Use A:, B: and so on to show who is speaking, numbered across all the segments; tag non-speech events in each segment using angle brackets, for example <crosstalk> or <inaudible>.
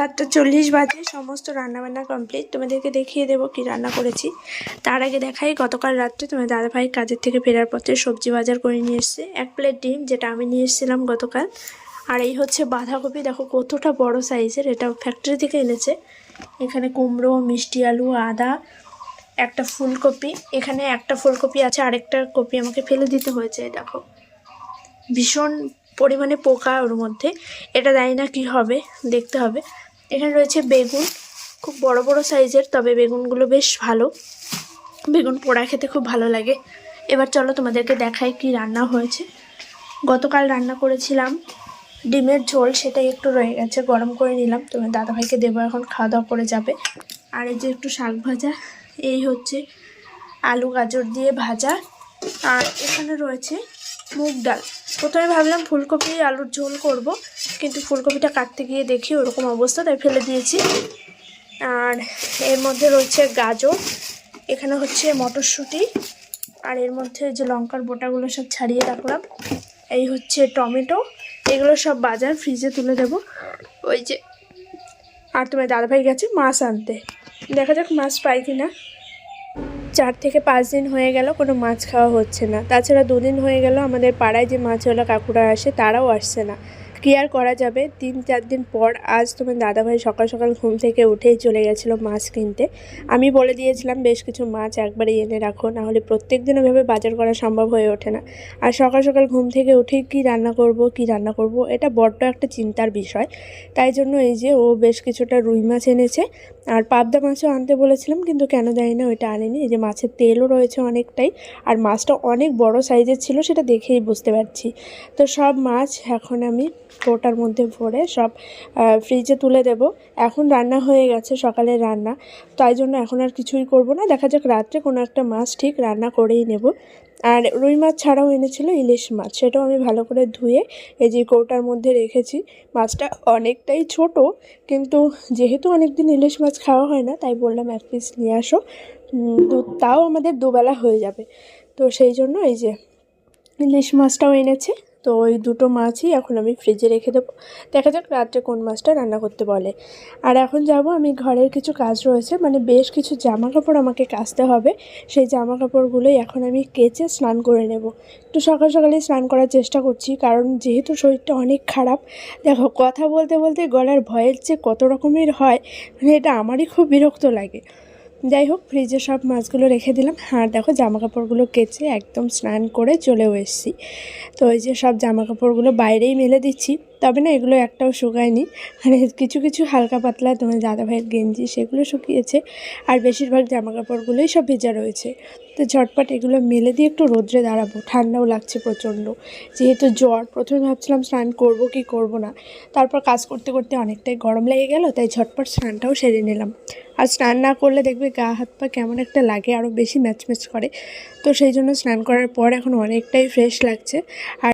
A: সাতটা চল্লিশ বাজে, সমস্ত রান্নাবান্না কমপ্লিট তোমাদেরকে দেখিয়ে দেবো কি রান্না করেছি। তার আগে দেখাই, গতকাল রাত্রে তোমার দাদাভাই কাজের থেকে ফেরার পথে সবজি বাজার করে নিয়ে এসছে। এক প্লেট ডিম, যেটা আমি নিয়ে এসেছিলাম গতকাল। আর এই হচ্ছে বাঁধাকপি। দেখো কতটা বড় সাইজের এটা ফ্যাক্টরি থেকে এনেছে। এখানে কুমড়ো, মিষ্টি আলু, আদা, একটা ফুলকপি। এখানে একটা ফুলকপি আছে, আরেকটা কপি আমাকে ফেলে দিতে হয়েছে দেখো। ভীষণ পরিমাণে পোকা ওর মধ্যে। এটা জানি না কী হবে, দেখতে হবে। এখানে রয়েছে বেগুন, খুব বড় বড় সাইজের, তবে বেগুনগুলো বেশ ভালো। বেগুন পোড়া খেতে খুব ভালো লাগে। এবার চলো তোমাদেরকে দেখাই কি রান্না হয়েছে। গতকাল রান্না করেছিলাম ডিমের ঝোল, সেটাই একটু রয়ে গেছে, গরম করে নিলাম। তোমার দাদাভাইকে দেবো, এখন খাওয়া দাওয়া করে যাবে। আর এই যে একটু শাক ভাজা, এই হচ্ছে আলু গাজর দিয়ে ভাজা। আর এখানে রয়েছে মুগ ডাল। প্রথমে ভাবলাম ফুলকপি, আলুর ঝোল করব, কিন্তু ফুলকপিটা কাটতে গিয়ে দেখি ওরকম অবস্থা, তাই ফেলে দিয়েছি। আর এর মধ্যে রয়েছে গাজর, এখানে হচ্ছে মটরশুঁটি, আর এর মধ্যে যে লঙ্কার বোটাগুলো সব ছাড়িয়ে রাখলাম, এই হচ্ছে টমেটো, এগুলো সব বাজার ফ্রিজে তুলে দেবো। ওই যে, আর তোমার দাদাভাই গেছে মাছ আনতে। দেখা যাক মাছ পাই কি না চার থেকে পাঁচ দিন হয়ে গেল, কোনো মাছ খাওয়া হচ্ছে না। তাছাড়া দুদিন হয়ে গেল আমাদের পাড়ায় যে মাছওয়ালা কাকুরা আসে, তারাও আসছে না। কি আর করা যাবে। তিন, চার দিন পর আজ তোমার দাদাভাই সকাল সকাল ঘুম থেকে উঠেই চলে গেছিল মাছ কিনতে। আমি বলে দিয়েছিলাম, বেশ কিছু মাছ একবারে এনে রাখো, নাহলে প্রত্যেক দিন ওইভাবে বাজার করা সম্ভব হয়ে ওঠে না। আর সকাল সকাল ঘুম থেকে উঠেই কী রান্না করব, কি রান্না করব, এটা বড্ড একটা চিন্তার বিষয়। তাই জন্য এই যে ও বেশ কিছুটা রুই মাছ এনেছে। আর পাবদা মাছও আনতে বলেছিলাম, কিন্তু কেন জানি না ওইটা আনেনি। এই যে মাছের তেলও রয়েছে অনেকটাই, আর মাছটা অনেক বড় সাইজের ছিল, সেটা দেখেই বুঝতে পারছি। তো সব মাছ এখন আমি কোটার মধ্যে ভরে সব ফ্রিজে তুলে দেব। এখন রান্না হয়ে গেছে সকালের রান্না। তাই জন্য এখন আর কিছুই করব না। দেখা যাক রাত্রে কোনো একটা মাছ ঠিক রান্না করেই নেব। আর রুই মাছ ছাড়াও এনেছিল ইলিশ মাছ। সেটাও আমি ভালো করে ধুয়ে এই যে কৌটার মধ্যে রেখেছি। মাছটা অনেকটাই ছোট, কিন্তু যেহেতু অনেক দিন ইলিশ মাছ খাওয়া হয় না, তাই বললাম এক পিস নিয়ে আসো। তো তাও আমাদের দুবেলা হয়ে যাবে। তো সেই জন্য এই যে ইলিশ মাছটাও এনেছে। তো ওই দুটো মাছই এখন আমি ফ্রিজে রেখে দেবো। দেখা যাক রাত্রে কোন মাছটা রান্না করতে বলে। আর এখন যাব আমি ঘরের কিছু কাজ রয়েছে মানে বেশ কিছু জামা কাপড় আমাকে কাচতে হবে। সেই জামা কাপড়গুলোই এখন আমি কেচে স্নান করে নেব। একটু সকাল সকালে স্নান করার চেষ্টা করছি, কারণ যেহেতু শরীরটা অনেক খারাপ, দেখো কথা বলতে বলতে গলার ভয়ের যে কত রকমের হয় মানে এটা আমারই খুব বিরক্ত লাগে। যাই হোক ফ্রিজে সব মাছগুলো রেখে দিলাম। আর দেখো জামা কাপড়গুলো কেচে একদম স্নান করে চলেও এসেছি। তো ওই যে সব জামা কাপড়গুলো বাইরেই মেলে দিচ্ছি। তবে না এগুলো একটাও শুকায়নি। মানে কিছু কিছু হালকা পাতলা তোমার দাদাভাইয়ের গেঞ্জি সেগুলো শুকিয়েছে আর বেশিরভাগ জামা কাপড়গুলোই সব ভেজা রয়েছে। তো ঝটপট এগুলো মেলে দিয়ে একটু রোদ্রে দাঁড়াবো। ঠান্ডাও লাগছে প্রচণ্ড। যেহেতু জ্বর, প্রথমে ভাবছিলাম স্নান করব কি করব না। তারপর কাজ করতে করতে অনেকটাই গরম লেগে গেল, তাই ঝটপট স্নানটাও সেরে নিলাম। আর স্নান না করলে দেখবে গা, হাত, পা কেমন একটা লাগে আরও বেশি ম্যাচ ম্যাচ করে। তো সেই জন্য স্নান করার পর এখন অনেকটাই ফ্রেশ লাগছে। আর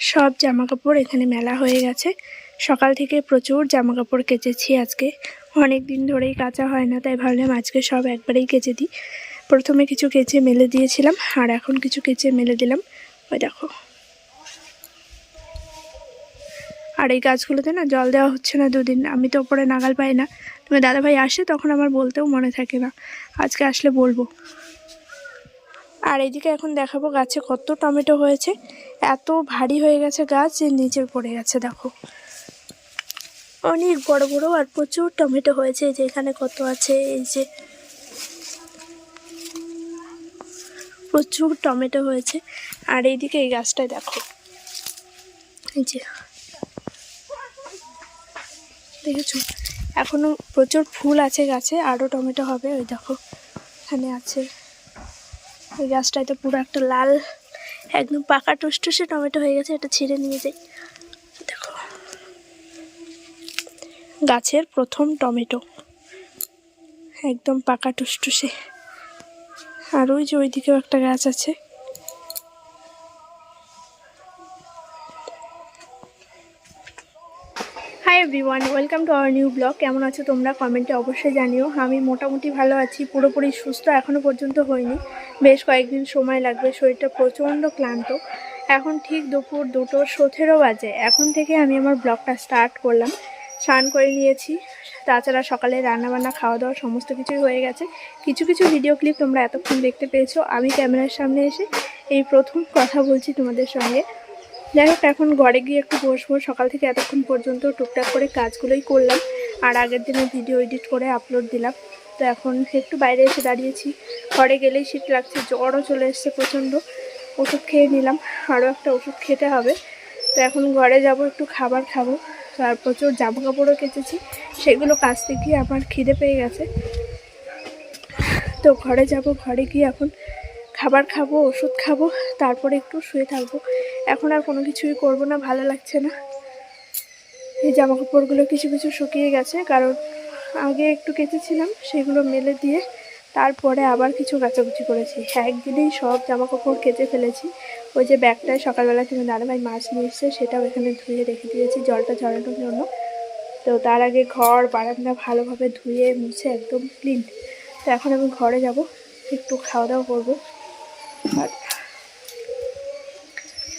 A: সব জামা কাপড় এখানে মেলা হয়ে গেছে। সকাল থেকে প্রচুর জামা কাপড় কেচেছি আজকে। অনেক দিন ধরেই কাচা হয় না, তাই ভাবলাম আজকে সব একবারেই কেচে দিই। প্রথমে কিছু কেচে মেলে দিয়েছিলাম, আর এখন কিছু কেচে মেলে দিলাম। ওই দেখো। আর এই গাছগুলোতে না জল দেওয়া হচ্ছে না দুদিন, আমি তো ওপরে নাগাল পাই না। তুমি দাদাভাই আসে, তখন আমার বলতেও মনে থাকে না। আজকে আসলে বলব। আর এদিকে এখন দেখাবো গাছে কত টমেটো হয়েছে। এত ভারী হয়ে গেছে গাছ যে নিচে পড়ে গেছে, দেখো। অনেক বড় বড় আর প্রচুর টমেটো হয়েছে যে এখানে কত আছে, এই যে প্রচুর টমেটো হয়েছে। আর এইদিকে এই গাছটায় দেখো, এই যে দেখেছ? এখনও প্রচুর ফুল আছে গাছে, আরও টমেটো হবে, ওই দেখো, এখানে আছে। ওই গাছটায় তো পুরো একটা লাল, একদম পাকা টুসটুসে টমেটো হয়ে গেছে, এটা ছিঁড়ে নিয়ে যাই। দেখো। গাছের প্রথম টমেটো। একদম পাকা টুসটুসে। আর ওই যে ওইদিকেও একটা গাছ আছে। Everyone welcome to our new blog কেমন আছো তোমরা? কমেন্টে অবশ্যই জানিও। আমি মোটামুটি ভালো আছি, পুরোপুরি সুস্থ এখনও পর্যন্ত হইনি। বেশ কয়েকদিন সময় লাগবে, শরীরটা প্রচণ্ড ক্লান্ত। এখন ঠিক দুপুর দুটো সতেরো বাজে। এখন থেকে আমি আমার ব্লগটা স্টার্ট করলাম। স্নান করে নিয়েছি। তাছাড়া সকালে রান্নাবান্না খাওয়া দাওয়া সমস্ত কিছুই হয়ে গেছে। কিছু কিছু ভিডিও ক্লিপ তোমরা এতক্ষণ দেখতে পেয়েছ। আমি ক্যামেরার সামনে এসে এই প্রথম কথা বলছি তোমাদের সঙ্গে। যাই হোক, এখন ঘরে গিয়ে একটু বসবো। সকাল থেকে এতক্ষণ পর্যন্ত টুকটাক করে কাজগুলোই করলাম। আর আগের দিনে ভিডিও এডিট করে আপলোড দিলাম। তো এখন একটু বাইরে এসে দাঁড়িয়েছি। ঘরে গেলেই শীত লাগছে, জ্বরও চলে এসছে প্রচণ্ড। ওষুধ খেয়ে নিলাম। আরও একটা ওষুধ খেতে হবে। তো এখন ঘরে যাব, একটু খাবার খাব। আর প্রচুর জামা কাপড়ও কেচেছি। সেগুলো কাচতে গিয়ে আমার খিদে পেয়ে গেছে। তো ঘরে যাব, ঘরে গিয়ে এখন খাবার খাব, ওষুধ খাব, তারপরে একটু শুয়ে থাকব। এখন আর কোনো কিছুই করব না, ভালো লাগছে না। এই জামা কাপড়গুলো কিছু কিছু শুকিয়ে গেছে, কারণ আগে একটু কেচেছিলাম সেগুলো মেলে দিয়ে তারপরে আবার কিছু কাচাকুচি করেছি। একদিনেই সব জামা কাপড় কেচে ফেলেছি। ওই যে ব্যাগটায় সকালবেলা তুমি দাদাভাই মাছ নিয়ে এসছে, সেটাও এখানে ধুয়ে রেখে দিয়েছি জলটা ঝরানোর জন্য। তো তার আগে ঘর, বারান্দা ভালোভাবে ধুয়ে মুছে একদম ক্লিন তো এখন আমি ঘরে যাব, একটু খাওয়া দাওয়া করব।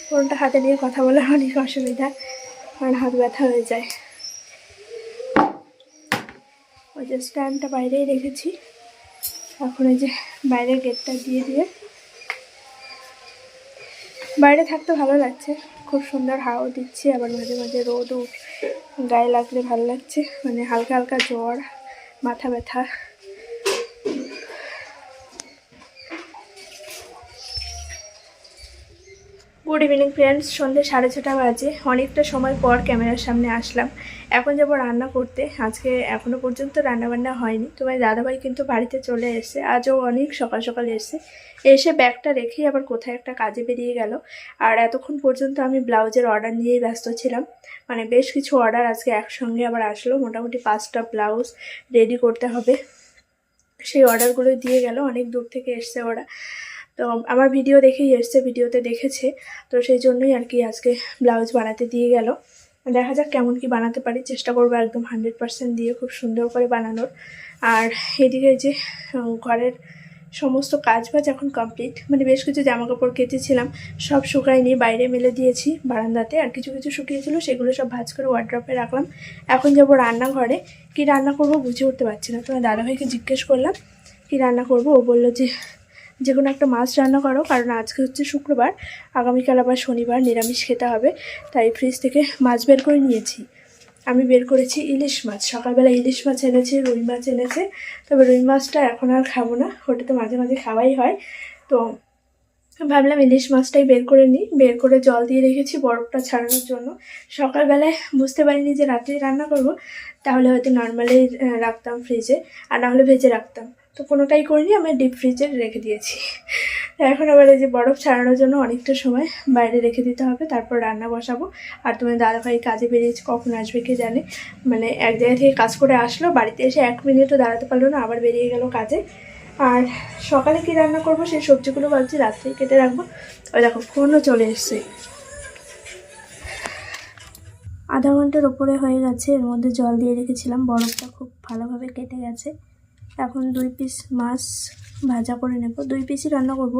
A: ফোনটা হাতে নিয়ে কথা বলার অনেক অসুবিধা, কারণ হাত ব্যথা হয়ে যায়। ওই যে স্ট্যান্ডটা বাইরেই রেখেছি। এখন এই যে বাইরের গেটটা দিয়ে দিয়ে। বাইরে থাকতে ভালো লাগছে, খুব সুন্দর হাওয়া দিচ্ছে, আবার মাঝে মাঝে রোদও, গায়ে লাগলে ভালো লাগছে মানে হালকা হালকা জ্বর, মাথা ব্যথা। গুড ইভিনিং ফ্রেন্ডস সন্ধ্যে সাড়ে ছটা বাজে। অনেকটা সময় পর ক্যামেরার সামনে আসলাম। এখন যাব রান্না করতে। আজকে এখনও পর্যন্ত রান্নাবান্না হয়নি। তোমার দাদাভাই কিন্তু বাড়িতে চলে এসেছে। আজও অনেক সকাল সকাল এসে এসে ব্যাগটা রেখেই আবার কোথায় একটা কাজে বেরিয়ে গেল। আর এতক্ষণ পর্যন্ত আমি ব্লাউজের অর্ডার নিয়েই ব্যস্ত ছিলাম। মানে বেশ কিছু অর্ডার আজকে একসঙ্গে আবার আসলো। মোটামুটি পাঁচটা ব্লাউজ রেডি করতে হবে। সেই অর্ডারগুলো দিয়ে গেল। অনেক দূর থেকে এসছে ওরা। তো আমার ভিডিও দেখেই এসছে, ভিডিওতে দেখেছে। তো সেই জন্যই আর কি আজকে ব্লাউজ বানাতে দিয়ে গেল। দেখা যাক কেমন কি বানাতে পারি। চেষ্টা করব একদম হান্ড্রেড পারসেন্ট দিয়ে খুব সুন্দর করে বানানোর। আর এদিকে যে ঘরের সমস্ত কাজ বাজ এখন কমপ্লিট। মানে বেশ কিছু জামা কাপড় কেচেছিলাম, সব শুকায়নি বাইরে মেলে দিয়েছি বারান্দাতে। আর কিছু কিছু শুকিয়েছিল, সেগুলো সব ভাজ করে ওয়ার্ড্রপে রাখলাম। এখন যাব রান্নাঘরে। কি রান্না করব বুঝে উঠতে পারছি না। তোমার দাদাভাইকে জিজ্ঞেস করলাম, কি রান্না করব? ও বলল যে যে কোনো একটা মাছ রান্না করো, কারণ আজকে হচ্ছে শুক্রবার, আগামীকাল আবার শনিবার নিরামিষ খেতে হবে, তাই ফ্রিজ থেকে মাছ বের করে নিয়েছি। আমি বের করেছি ইলিশ মাছ, সকালবেলা ইলিশ মাছ এনেছে, রুই মাছ এনেছে, তবে রুই মাছটা এখন আর খাব না, ওটা তো মাঝে মাঝে খাওয়াই হয়, তো ভাবলাম ইলিশ মাছটাই বের করে নিই, বের করে জল দিয়ে রেখেছি বরফটা ছাড়ানোর জন্য। সকালবেলায় বুঝতে পারিনি যে রাত্রে রান্না করব, তাহলে হয়তো নর্মালি রাখতাম ফ্রিজে আর নাহলে ভেজে রাখতাম। তো কোনোটাই করিনি, আমি ডিপ ফ্রিজে রেখে দিয়েছি। এখন আবার এই যে বরফ ছাড়ানোর জন্য অনেকটা সময় বাইরে রেখে দিতে হবে, তারপর রান্না বসাবো। আর তোমার দাদাভাই কাজে বেরিয়েছে, কখন আসবে কে জানে। মানে এক জায়গা থেকে কাজ করে আসলো, বাড়িতে এসে এক মিনিটও দাঁড়াতে পারল না, আবার বেরিয়ে গেল কাজে। আর সকালে কি রান্না করব, সেই সবজিগুলো ভাবছি রাত্রে কেটে রাখব। ওই দেখো ফোনও চলে এসছে। আধা ঘণ্টার ওপরে হয়ে গেছে, এর মধ্যে জল দিয়ে রেখেছিলাম, বরফটা খুব ভালোভাবে কেটে গেছে। এখন দুই পিস মাছ ভাজা করে নেব। দুই পিসই রান্না করব।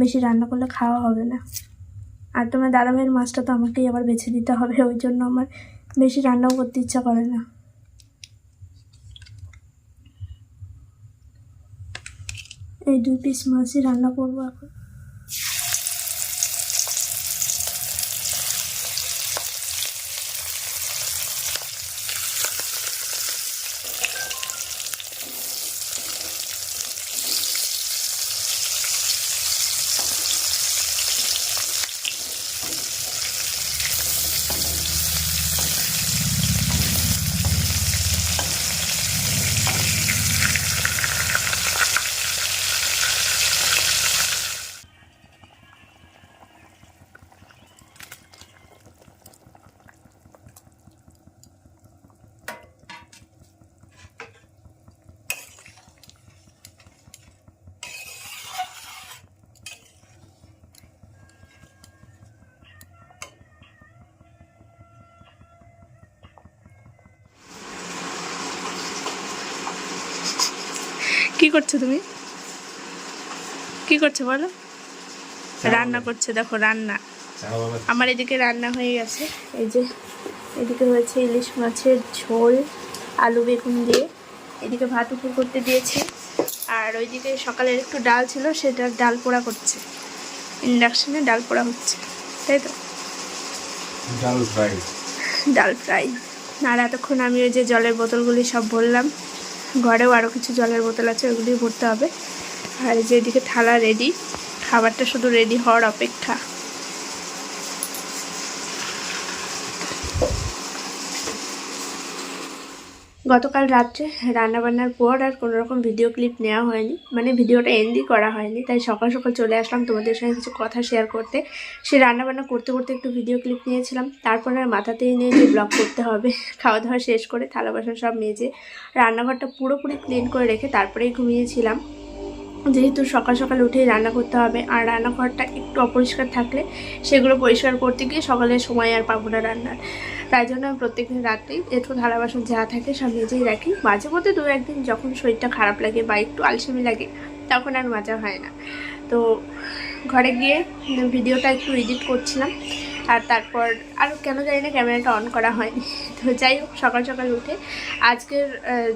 A: বেশি রান্না করলে খাওয়া হবে না। আর তোমার দাদা ভাইয়ের মাছটা তো আমাকেই আবার বেছে দিতে হবে, ওই জন্য আমার বেশি রান্নাও করতে ইচ্ছা করে না। এই দুই পিস মাছই রান্না করব এখন। করছ তুমি? কি করছ বলো? রান্না করছে দেখো রান্না। আমার এদিকে রান্না হয়ে গেছে। এই যে এদিকে হয়েছে ইলিশ মাছের ঝোল আলু বেগুন দিয়ে। এদিকে ভাত উপর করতে দিয়েছি। আর ওইদিকে সকালের একটু ডাল ছিল সেটা ডাল পোড়া করছে। ইন্ডাকশনে ডাল পোড়া হচ্ছে তাই তো?
B: ডাল ফ্রাই। <laughs>
A: ডাল ফ্রাই। আর এতক্ষণ আমি ওই যে জলের বোতলগুলি সব ভরলাম। ঘরেও আরও কিছু জলের বোতল আছে ওগুলি ভরতে হবে। আর যেদিকে থালা রেডি খাবারটা শুধু রেডি হওয়ার অপেক্ষা। গতকাল রাত্রে রান্নাবান্নার পর আর কোনো রকম ভিডিও ক্লিপ নেওয়া হয়নি। মানে ভিডিওটা এন্ডই করা হয়নি। তাই সকাল সকাল চলে আসলাম তোমাদের সঙ্গে কিছু কথা শেয়ার করতে। সে রান্নাবান্না করতে করতে একটু ভিডিও ক্লিপ নিয়েছিলাম। তারপরে আর মাথাতেই নিয়ে যে ব্লগ করতে হবে। <laughs> খাওয়া দাওয়া শেষ করে থালা বাসন সব মেজে রান্নাঘরটা পুরোপুরি ক্লিন করে রেখে তারপরেই ঘুমিয়েছিলাম। যেহেতু সকাল সকাল উঠেই রান্না করতে হবে আর রান্নাঘরটা একটু অপরিষ্কার থাকলে সেগুলো পরিষ্কার করতে গিয়ে সকালে সময় আর পাবো না রান্নার। তাই জন্য আমি প্রত্যেকদিন রাত্রেই একটু থালা বাসন যা থাকে সব নিজেই রাখি। মাঝে মধ্যে দু একদিন যখন শরীরটা খারাপ লাগে বা একটু আলসেমি লাগে, তখন আর মাজা হয় না। তো ঘরে গিয়ে ভিডিওটা একটু এডিট করছিলাম, আর তারপর আর কেন জানি না ক্যামেরাটা অন করা হয়নি। তো যাই হোক, সকাল সকাল উঠে আজকের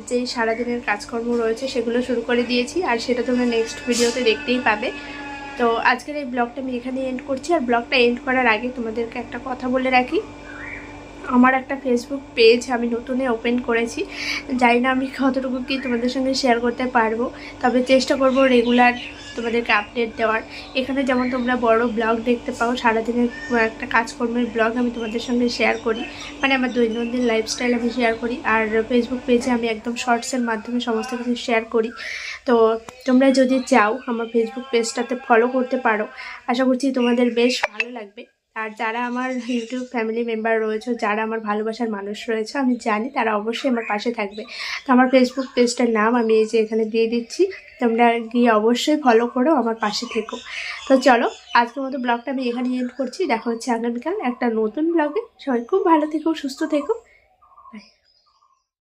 A: যেই সারাদিনের কাজকর্ম রয়েছে সেগুলো শুরু করে দিয়েছি, আর সেটা তোমরা নেক্সট ভিডিওতে দেখতেই পাবে। তো আজকের এই ব্লগটা আমি এখানে এন্ড করছি, আর ব্লগটা এন্ড করার আগে তোমাদেরকে একটা কথা বলে রাখি। আমার একটা ফেসবুক পেজ আমি নতুনে ওপেন করেছি। জানি না আমি কতটুকু কি তোমাদের সঙ্গে শেয়ার করতে পারব। তবে চেষ্টা করব রেগুলার তোমাদেরকে আপডেট দেওয়ার। এখানে যেমন তোমরা বড় ব্লগ দেখতে পাও, সারাদিনের একটা কাজকর্মের ব্লগ আমি তোমাদের সঙ্গে শেয়ার করি। মানে আমার দৈনন্দিন লাইফস্টাইল আমি শেয়ার করি। আর ফেসবুক পেজে আমি একদম শর্টসের মাধ্যমে সমস্ত কিছু শেয়ার করি। তো তোমরা যদি চাও আমার ফেসবুক পেজটাতে ফলো করতে পারো, আশা করছি তোমাদের বেশ ভালো লাগবে। আর যারা আমার ইউটিউব ফ্যামিলি মেম্বার রয়েছে, যারা আমার ভালোবাসার মানুষ রয়েছে, আমি জানি তারা অবশ্যই আমার পাশে থাকবে। তো আমার ফেসবুক পেজটার নাম আমি এই যে এখানে দিয়ে দিচ্ছি। তোমরা গিয়ে অবশ্যই ফলো করো, আমার পাশে থেকো। তো চলো, আজকের মতো ব্লগটা আমি এখানে এন্ড করছি। দেখা হচ্ছে আগামীকাল একটা নতুন ব্লগে। সবাই খুব ভালো থেকো, সুস্থ থেকো।